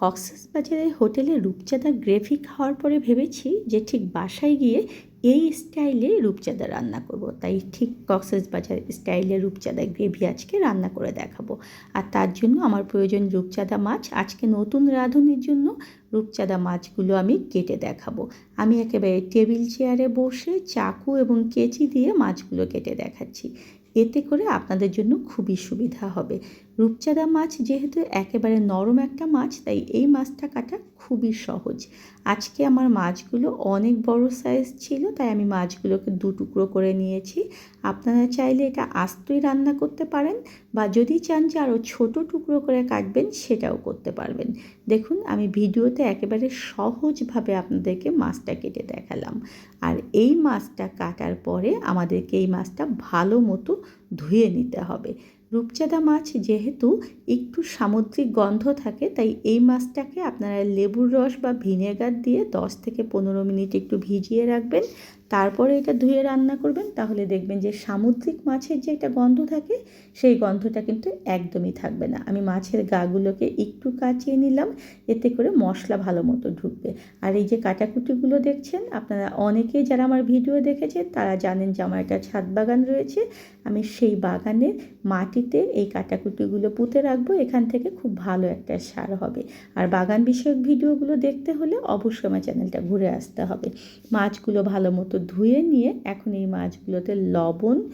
কক্সেস বাজারের হোটেলে রূপচাঁদা গ্রেভি খাওয়ার পরে ভেবেছি যে ঠিক বাসায় গিয়ে এই স্টাইলে রূপচাঁদা রান্না করব। তাই ঠিক কক্সেস বাজার স্টাইলে রূপচাঁদা গ্রেভি আজকে রান্না করে দেখাবো। আর তার জন্য আমার প্রয়োজন রূপচাঁদা মাছ। আজকে নতুন রাঁধুনির জন্য রূপচাঁদা মাছগুলো আমি কেটে দেখাবো। আমি একেবারে টেবিল চেয়ারে বসে চাকু এবং কেচি দিয়ে মাছগুলো কেটে দেখাচ্ছি। এতে করে আপনাদের জন্য খুবই সুবিধা হবে। রূপচাঁদা মাছ যেহেতু একেবারে নরম একটা মাছ, তাই এই মাছটা কাটা খুবই সহজ। আজকে আমার মাছগুলো অনেক বড় সাইজ ছিল, তাই আমি মাছগুলোকে দু টুকরো করে নিয়েছি। আপনারা চাইলে এটা আস্তই রান্না করতে পারেন বা যদি চান যে আরও ছোটো টুকরো করে কাটবেন, সেটাও করতে পারবেন। দেখুন, আমি ভিডিওতে একেবারে সহজভাবে আপনাদেরকে মাছটা কেটে দেখালাম। আর এই মাছটা কাটার পরে আমাদেরকে এই মাছটা ভালো মতো ধুয়ে নিতে হবে। রূপচাঁদা মাছ যেহেতু একটু সামুদ্রিক গন্ধ থাকে, তাই এই মাছটাকে আপনারা লেবুর রস বা ভিনেগার দিয়ে দশ থেকে পনেরো মিনিট একটু ভিজিয়ে রাখবেন। তারপরে এটা ধুয়ে রান্না করবেন, তাহলে দেখবেন যে সামুদ্রিক মাছের যে একটা গন্ধ থাকে, সেই গন্ধটা কিন্তু একদমই থাকবে না। আমি মাছের গাগুলোকে একটু কাচিয়ে নিলাম, এতে করে মশলা ভালো মতো ঢুকবে। আর এই যে কাটাকুটিগুলো দেখছেন, আপনারা অনেকেই যারা আমার ভিডিও দেখেছেন তারা জানেন যে আমার একটা ছাদ বাগান রয়েছে। আমি সেই বাগানের মাটিতে এই কাটাকুটিগুলো পুঁতে রাখব, এখান থেকে খুব ভালো একটা সার হবে। আর বাগান বিষয়ক ভিডিওগুলো দেখতে হলে অবশ্যই আমার চ্যানেলটা ঘুরে আসতে হবে। মাছগুলো ভালো মতো ধুয়ে নিয়ে এখন এই মাছগুলোতে লবণ,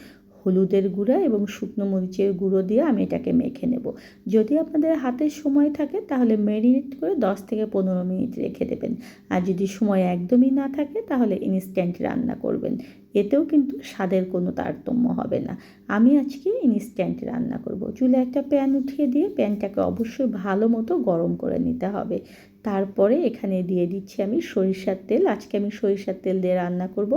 হলুদের গুঁড়া এবং শুকনো মরিচের গুঁড়ো দিয়ে আমি এটাকে মেখে নেব। যদি আপনাদের হাতে সময় থাকে তাহলে ম্যারিনেট করে দশ থেকে পনেরো মিনিট রেখে দেবেন। আর যদি সময় একদমই না থাকে তাহলে ইনস্ট্যান্ট রান্না করবেন। এতেও কিন্তু স্বাদের কোনো তারতম্য হবে না। আমি আজকে ইনস্ট্যান্ট রান্না করব। চুলে একটা প্যান উঠিয়ে দিয়ে প্যানটাকে অবশ্যই ভালো মতো গরম করে নিতে হবে। তারপরে এখানে দিয়ে দিচ্ছি আমি সরিষার তেল। আজকে আমি সরিষার তেল দিয়ে রান্না করব।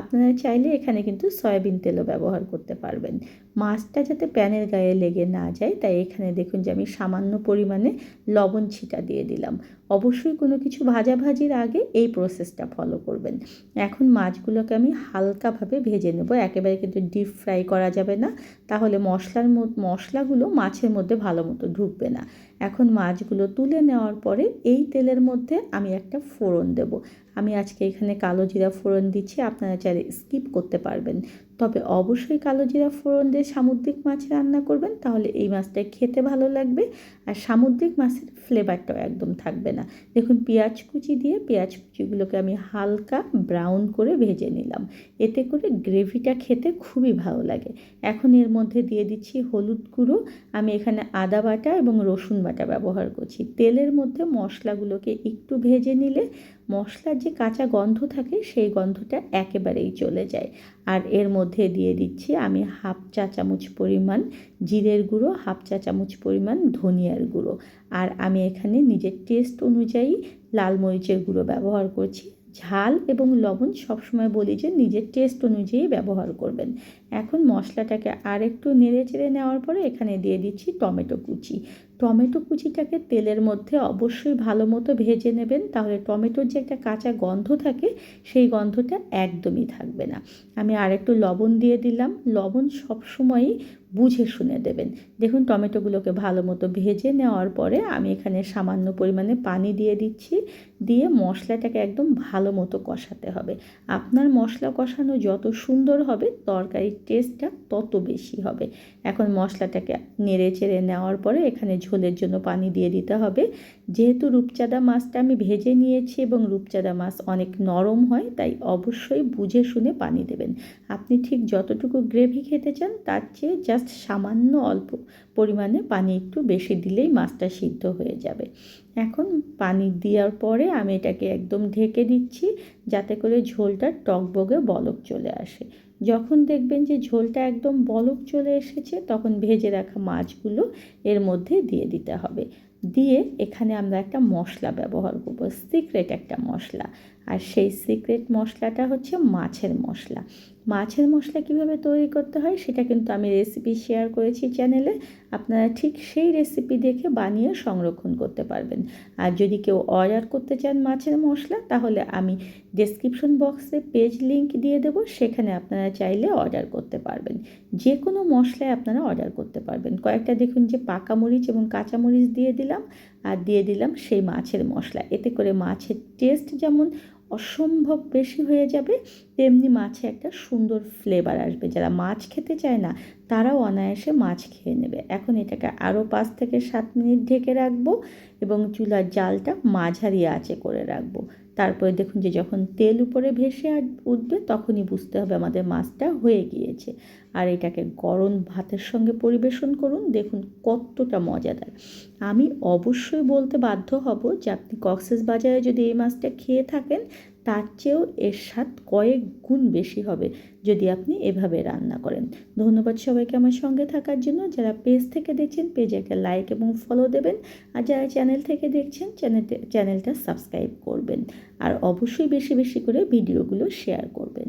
আপনারা চাইলে এখানে কিন্তু সয়াবিন তেলও ব্যবহার করতে পারবেন। মাছটা যাতে প্যানের গায়ে লেগে না যায়, তাই এখানে দেখুন যে আমি সামান্য পরিমাণে লবণ ছিটা দিয়ে দিলাম। অবশ্যই কোনো কিছু ভাজাভাজির আগে এই প্রসেসটা ফলো করবেন। এখন মাছগুলোকে আমি হালকাভাবে ভেজে নেব। একেবারে কিন্তু ডিপ ফ্রাই করা যাবে না। তাহলে মশলার মশলাগুলো মাছের মধ্যে ভালো মতো ঢুকবে না। এখন মাছগুলো তুলে নেওয়ার পরে এই তেলের মধ্যে আমি একটা ফোড়ন দেব। আমি আজকে এখানে কালো জিরা ফোড়ন দিচ্ছি, আপনারা চাইলে স্কিপ করতে পারবেন। তবে অবশ্যই কালো জিরা ফোড়ন দিয়ে সামুদ্রিক মাছ রান্না করবেন, তাহলে এই মাছটা খেতে ভালো লাগবে। আর সামুদ্রিক মাছের ফ্লেভারটাও একদম থাকবে না। দেখুন, পেঁয়াজ কুচি দিয়ে পেঁয়াজ কুচিগুলোকে আমি হালকা ব্রাউন করে ভেজে নিলাম। এতে করে গ্রেভিটা খেতে খুবই ভালো লাগে। এখন এর মধ্যে দিয়ে দিচ্ছি হলুদ গুঁড়ো। আমি এখানে আদা বাটা এবং রসুন বাটা ব্যবহার করছি। তেলের মধ্যে মশলাগুলোকে একটু ভেজে নিলে মশলার যে কাঁচা গন্ধ থাকে, সেই গন্ধটা একেবারেই চলে যায়। আর এর মধ্যে দিয়ে দিচ্ছি আমি হাফ চা চামচ পরিমাণ জিরের গুঁড়ো, হাফ চা চামচ পরিমাণ ধনিয়ার গুঁড়ো। আর আমি এখানে নিজের টেস্ট অনুযায়ী লাল মরিচের গুঁড়ো ব্যবহার করছি। ঝাল এবং লবণ সবসময় বলি যে নিজের টেস্ট অনুযায়ী ব্যবহার করবেন। এখন মশলাটাকে আর একটু নেড়ে চেড়ে নেওয়ার পরে এখানে দিয়ে দিচ্ছি টমেটো কুচি। টমেটো কুচিটাকে তেলের মধ্যে অবশ্যই ভালো মতো ভেজে নেবেন, তাহলে টমেটোর যে একটা কাঁচা গন্ধ থাকে, সেই গন্ধটা একদমই থাকবে না। আমি আর একটু লবণ দিয়ে দিলাম। লবণ সবসময়ই বুঝে শুনে দেবেন। দেখুন টমেটোগুলোকে ভালো মতো ভেজে নেওয়ার পরে আমি এখানে সামান্য পরিমাণে পানি দিয়ে দিচ্ছি। দিয়ে মশলাটাকে একদম ভালো মতো কষাতে হবে। আপনার মশলা কষানো যত সুন্দর হবে, তরকারির টেস্টটা তত বেশি হবে। এখন মশলাটাকে নেড়ে চেড়ে নেওয়ার পরে এখানে ঝোলের জন্য পানি দিয়ে দিতে হবে। যেহেতু রূপচাঁদা মাছটা আমি ভেজে নিয়েছি এবং রূপচাঁদা মাছ অনেক নরম হয়, তাই অবশ্যই বুঝে শুনে পানি দেবেন। আপনি ঠিক যতটুকু গ্রেভি খেতে চান, তার চেয়ে জাস্ট সামান্য অল্প পরিমাণে পানি একটু বেশি দিলেই মাছটা সিদ্ধ হয়ে যাবে। এখন পানি দেওয়ার পরে আমি এটাকে একদম ঢেকে দিচ্ছি, যাতে করে ঝোলটা টকবগে বলক চলে আসে। যখন দেখবেন যে ঝোলটা একদম বলক চলে এসেছে, তখন ভেজে রাখা মাছগুলো এর মধ্যে দিয়ে দিতে হবে। দিয়ে এখানে আমরা একটা মশলা ব্যবহার করব, সিক্রেট একটা মশলা। আর সেই সিক্রেট মশলাটা হচ্ছে মাছের মশলা। মাছের মশলা কীভাবে তৈরি করতে হয় সেটা কিন্তু আমি রেসিপি শেয়ার করেছি চ্যানেলে আপনারা ঠিক সেই রেসিপি দেখে বানিয়ে সংরক্ষণ করতে পারবেন। আর যদি কেউ অর্ডার করতে চান মাছের মশলা, তাহলে আমি ডেসক্রিপশন বক্সে পেজ লিঙ্ক দিয়ে দেব, সেখানে আপনারা চাইলে অর্ডার করতে পারবেন। যে কোনো মশলায় আপনারা অর্ডার করতে পারবেন। কয়েকটা দেখুন যে পাকা মরিচ এবং কাঁচা মরিচ দিয়ে দিলাম, আর দিয়ে দিলাম সেই মাছের মশলা। এতে করে মাছের টেস্ট যেমন অসম্ভব বেশি হয়ে যাবে। তেমনি মাছে একটা সুন্দর ফ্লেভার আসবে। যারা মাছ খেতে চায় না, তারাও অনায়াসে মাছ খেয়ে নেবে। এখন এটাকে আরও পাঁচ থেকে সাত মিনিট ঢেকে রাখব এবং চুলার জালটা মাঝারি আঁচে করে রাখব। তারপরে দেখুন যে যখন তেল উপরে ভেসে আর উঠবে, তখনই বুঝতে হবে আমাদের মাছটা হয়ে গিয়েছে। আর এটাকে গরম ভাতের সঙ্গে পরিবেশন করুন, দেখুন কতটা মজাদার। আমি অবশ্যই বলতে বাধ্য হব যে আপনি কক্সেস বাজারে যদি এই মাছটা খেয়ে থাকেন তার চেয়েও এর স্বাদ কয়েক গুণ বেশি হবে যদি আপনি এভাবে রান্না করেন। ধন্যবাদ সবাইকে আমার সঙ্গে থাকার জন্য। যারা পেজ থেকে দেখছেন, পেজে একটা লাইক এবং ফলো দেবেন। আর যারা চ্যানেল থেকে দেখছেন চ্যানেলটা চ্যানেলটা সাবস্ক্রাইব করবেন। আর অবশ্যই বেশি বেশি করে ভিডিওগুলো শেয়ার করবেন।